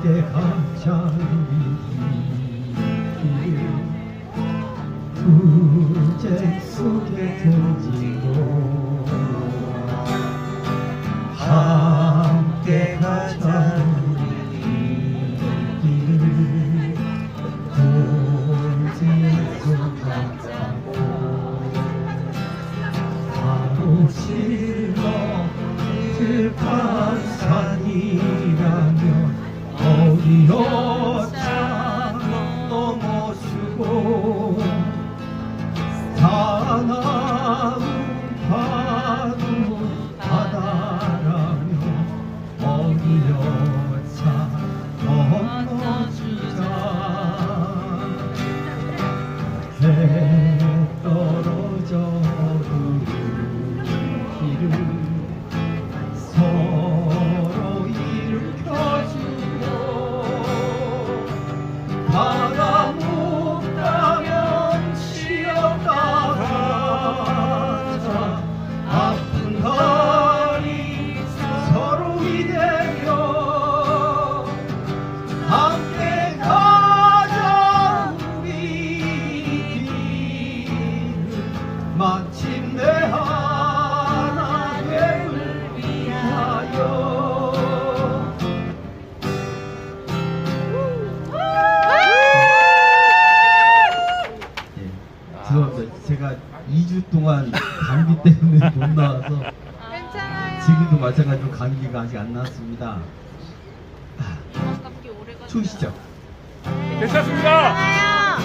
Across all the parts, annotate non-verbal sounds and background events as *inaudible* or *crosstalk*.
가자 우리 사 2주 동안 감기 때문에 못 나와서 괜찮아요. 지금도 마찬가지로 감기가 아직 안 나왔습니다. 오래 가. 추우시죠? 괜찮습니다. 괜찮아요.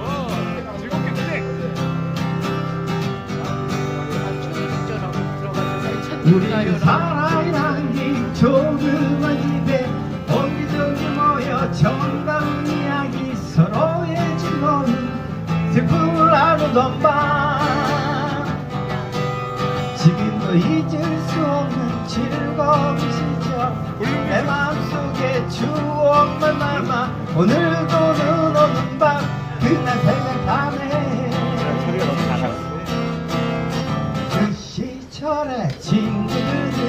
어, 즐겁게 진행. 우리 사랑하는 조그 나누던 밤 지금도 잊을 수 없는 즐거운 시절 내 마음속에 추억만 남아 오늘도 눈 오는 밤 그날 생각하네. 그 시절의 친구들이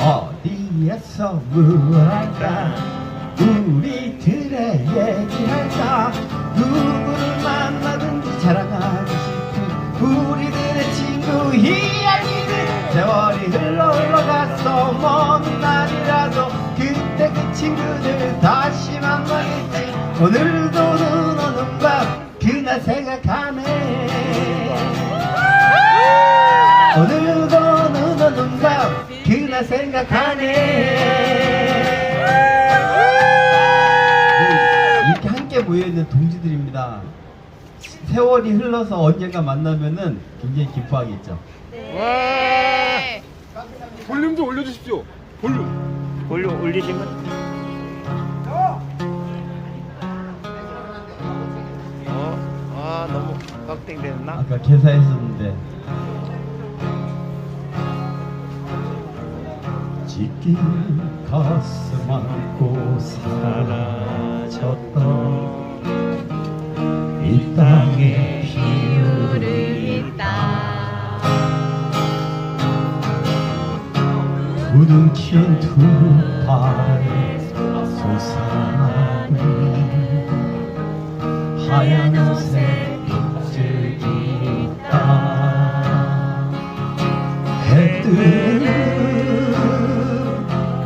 어디에서 무엇할까 우리들의 얘기할까 누구를 흘러갔어 먼 날이라도 그때 그 친구들 다시 만나겠지. 오늘도 눈 오는 밤 그날 생각하네. 오늘도 눈 오는 밤 그날 생각하네 이렇게 함께 모여있는 동지들입니다. 세월이 흘러서 언젠가 만나면은 굉장히 기뻐하겠죠. 네. 볼륨 좀 올려주십시오. 볼륨. 볼륨 올리시면 어, 아 너무 빡땡됐나? 아까 개사했었는데 짙긴 가슴 안고 사라졌던 이 땅의 비율을 부둥킨 두 팔에 솟아나는 하얀 옷에 빗줄기 있다. 해 뜨는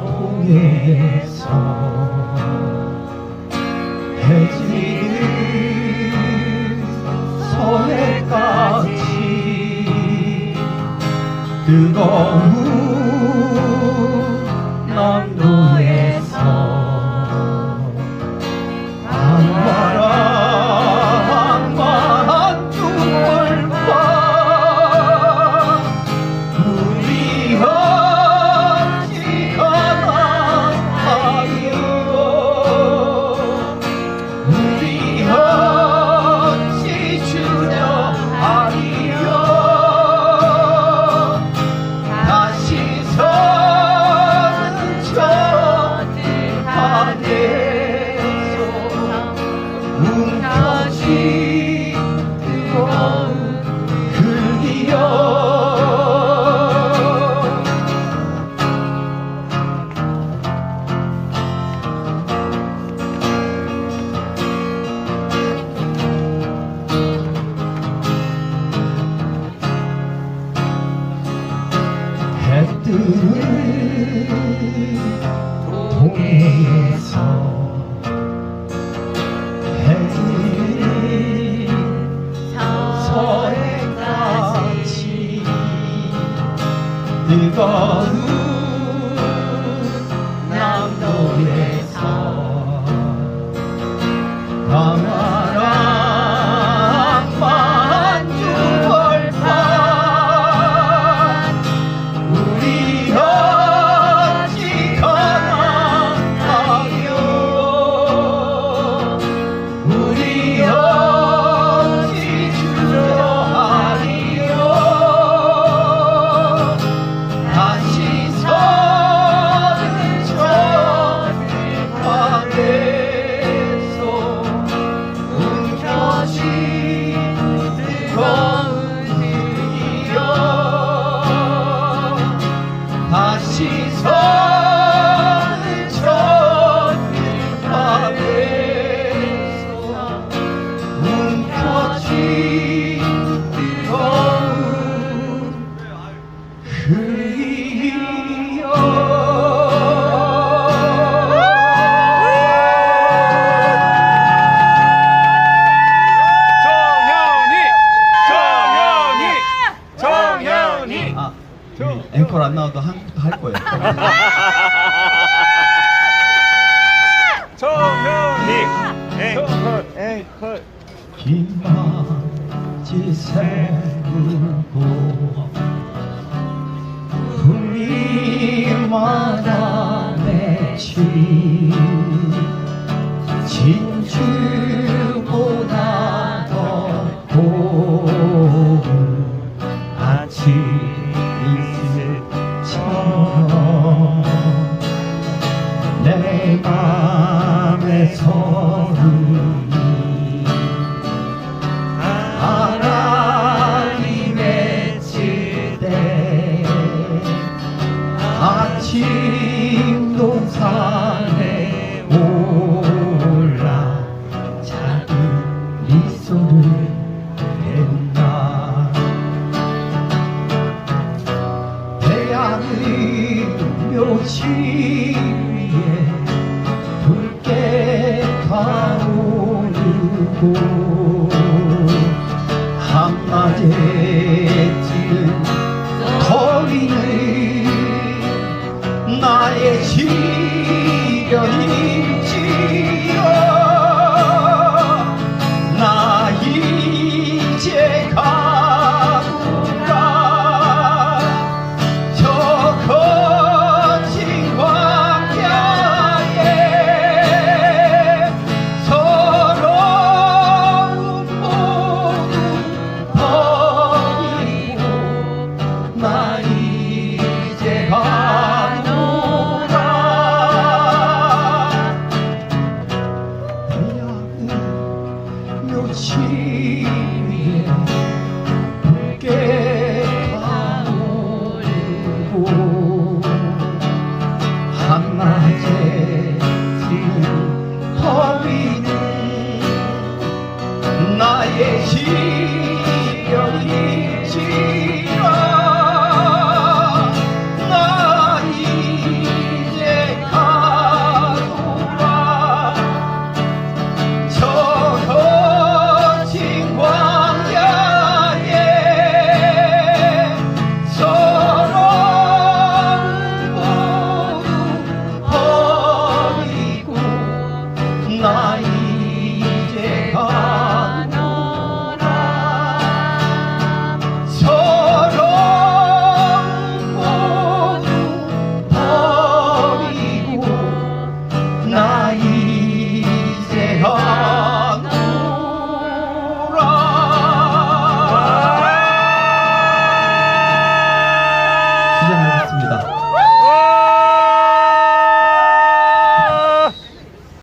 동해에서 해지는 서해까지 뜨거운 Ooh. *laughs* 정현이 네. 에이 헐 에이 헐. 김바지 세우고 우리마다 음. 맺힌 しい 아버지